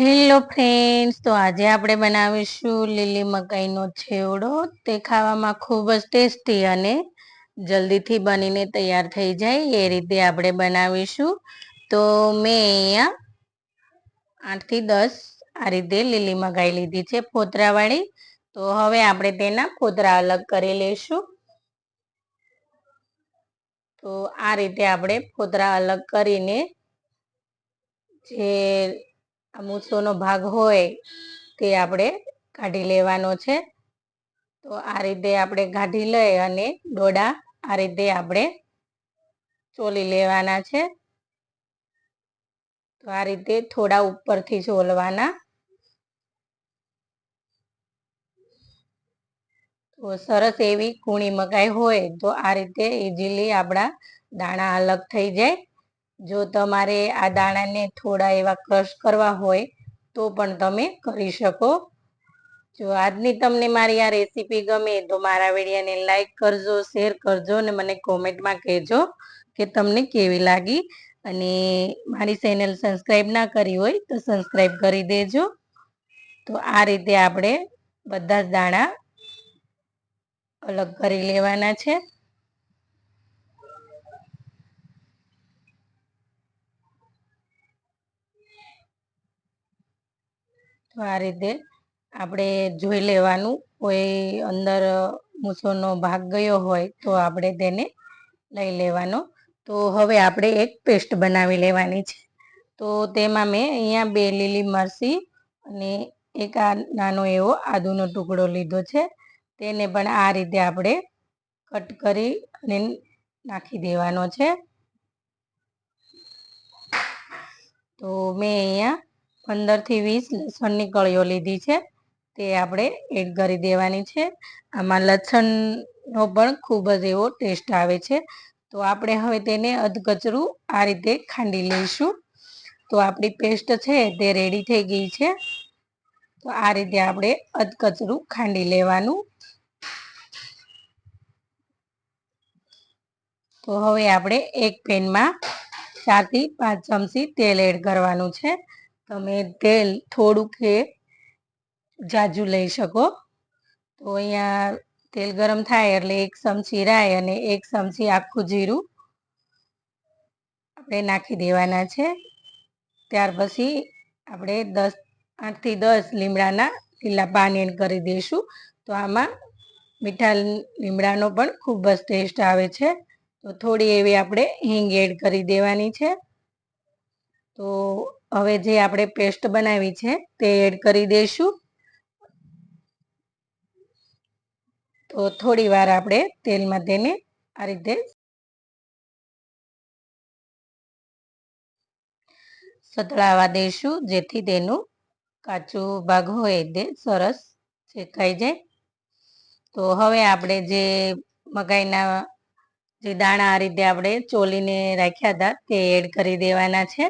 Hello friends તો આજે આપણે બનાવીશું લીલી મકાઈનો છેવડો. તે ખાવામાં ખૂબ જ ટેસ્ટી અને જલ્દીથી બનીને તૈયાર થઈ જાય. એ રીતે આપણે બનાવીશું. તો મેં અહીંયા આઠથી દસ આ રીતે લીલી મકાઈ લીધી છે ફોતરાવાળી તો હવે આપણે તેના ફોતરા અલગ કરી લઈશું. તો આ રીતે આપણે ફોતરા અલગ કરીને જે આ મૂછોનો ભાગ હોય તે આપણે કાઢી લેવાનો છે. તો આ રીતે આપણે કાઢી લઈ અને ડોડા આ રીતે આપણે ચોલી લેવાના છે. તો આ રીતે થોડા ઉપરથી ચોલવાના. તો સરસ એવી કૂણી મકાઈ હોય તો આ રીતે ઇઝીલી આપણા દાણા અલગ થઈ જાય. જો તમારે આ દાણાને થોડા એવા ક્રશ કરવા હોય, તો પણ તમે કરી શકો. જો આજની તમને મારી આ રેસીપી ગમે, તો મારા વિડીયોને લાઈક કરજો, શેર કરજો, અને મને કોમેન્ટમાં કહેજો કે તમને કેવી લાગી. અને મારી ચેનલ સબસ્ક્રાઈબ ના કરી હોય, તો સબસ્ક્રાઈબ કરી દેજો. તો આ રીતે આપણે બધા જ દાણા અલગ કરી લેવાના છે. તો આ રીતે આપણે જોઈ લેવાનું. કોઈ અંદર મૂછોનો ભાગ ગયો હોય તો આપણે તેને લઈ લેવાનો. તો હવે આપણે એક પેસ્ટ બનાવી લેવાની છે. તો તેમાં મેં અહીંયા બે લીલી મરચી અને એક આ નાનો એવો આદુનો ટુકડો લીધો છે. તેને પણ આ રીતે આપણે કટ કરી અને નાખી દેવાનો છે. તો મેં અહીંયા પંદરથી વીસ લસણની કળીઓ લીધી છે. તે આપણે એડ કરી દેવાની છે. આમાં લસણનો પણ ખૂબ જ એવો ટેસ્ટ આવે છે. તો આપણે હવે તેને અધકચરું આ રીતે ખાંડી લઈશું. તો આપણી પેસ્ટ છે તે રેડી થઈ ગઈ છે. તો આ રીતે આપણે અધકચરું ખાંડી લેવાનું. તો હવે આપણે એક પેનમાં ચારથી પાંચ ચમચી તેલ એડ કરવાનું છે. તમે તેલ થોડુંક એ જાજુ લઈ શકો. તો અહીંયા તેલ ગરમ થાય એટલે એક ચમચી રાય અને એક ચમચી આખું જીરું આપણે નાખી દેવાના છે. ત્યાર પછી આપણે દસ, આઠથી દસ લીમડાના લીલા પાન એડ કરી દઈશું. તો આમાં મીઠા લીમડાનો પણ ખૂબ જ ટેસ્ટ આવે છે. તો થોડી એવી આપણે હિંગ એડ કરી દેવાની છે. તો હવે જે આપણે પેસ્ટ બનાવી છે તે એડ કરી દઈશું. તો થોડી વાર આપણે તેલમાં તેને આ રીતે સતળાવા દઈશું, જેથી તેનું કાચું ભાગ હોય તે સરસ શેકાઈ જાય. તો હવે આપણે જે મકાઈના જે દાણા આ રીતે આપણે ચોલીને રાખ્યા હતા તે એડ કરી દેવાના છે.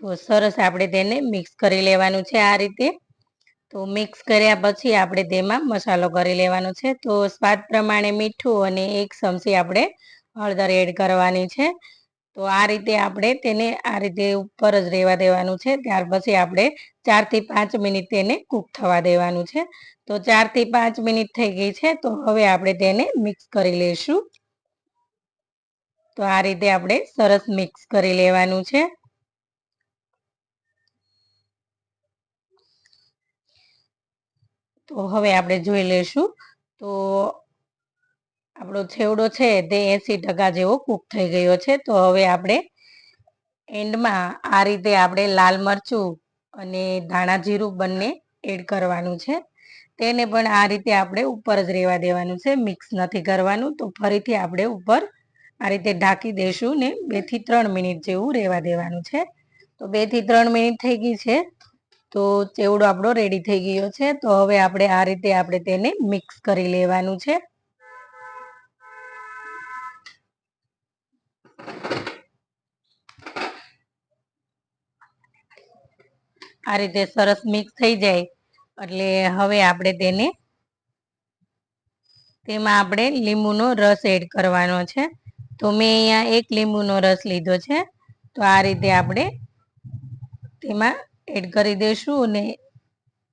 તો સરસ આપણે તેને મિક્સ કરી લેવાનું છે આ રીતે. તો મિક્સ કર્યા પછી આપણે તેમાં મસાલો કરી લેવાનો છે. તો સ્વાદ પ્રમાણે મીઠું અને એક ચમચી આપણે હળદર એડ કરવાની છે. તો આ રીતે આપણે તેને આ રીતે ઉપર જ રહેવા દેવાનું છે. ત્યાર પછી આપણે ચારથી પાંચ મિનિટ તેને કૂક થવા દેવાનું છે. તો ચારથી પાંચ મિનિટ થઈ ગઈ છે. તો હવે આપણે તેને મિક્સ કરી લઈશું તો આ રીતે આપણે સરસ મિક્સ કરી લેવાનું છે. તો હવે આપણે જોઈ લઈશું. તો આપણો છેવડો છે તે એંસી ટકા જેવો કૂક થઈ ગયો છે. તો હવે આપણે એન્ડમાં આ રીતે આપણે લાલ મરચું અને ધાણા જીરું બંને એડ કરવાનું છે. તેને પણ આ રીતે આપણે ઉપર જ રહેવા દેવાનું છે. મિક્સ નથી કરવાનું. તો ફરીથી આપણે ઉપર આ રીતે ઢાંકી દઈશું ને બેથી ત્રણ મિનિટ જેવું રહેવા દેવાનું છે. તો બેથી ત્રણ મિનિટ થઈ ગઈ છે. તો ચેવડો આપણો રેડી થઈ ગયો છે. તો હવે આપણે આ રીતે આપણે તેને મિક્સ કરી લેવાનું છે. આ રીતે સરસ મિક્સ થઈ જાય. એટલે હવે આપણે તેને તેમાં આપણે લીંબુનો રસ એડ કરવાનો છે. તો મેં અહીંયા એક લીંબુનો રસ લીધો છે. તો આ રીતે આપણે તેમાં એડ કરી દઈશું અને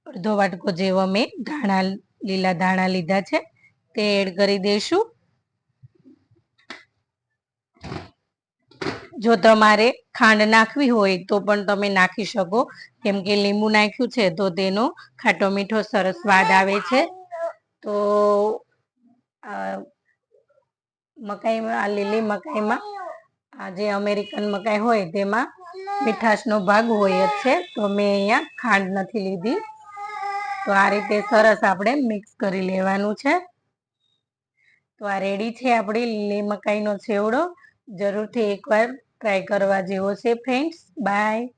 અડધો વાટકો જેવો મેં ધાણા લીલા ધાણા લીધા છે તે એડ કરી દઈશું જો તમારે ખાંડ નાખવી હોય તો પણ તમે નાખી શકો. કેમ કે લીંબુ નાખ્યું છે તો તેનો ખાટો મીઠો સરસ સ્વાદ આવે છે. તો મકાઈમાં આ લીલી મકાઈમાં આ જે અમેરિકન મકાઈ હોય તેમાં મીઠાશનો ભાગ હોય જ છે, તો મેં અહીંયા ખાંડ નથી લીધી. તો આ રીતે સરસ આપણે મિક્સ કરી લેવાનું છે. તો આ રેડી છે આપણી લીલી મકાઈનો છેવડો. જરૂરથી એકવાર ટ્રાય કરવા જેવો છે, ફ્રેન્ડ્સ. બાય.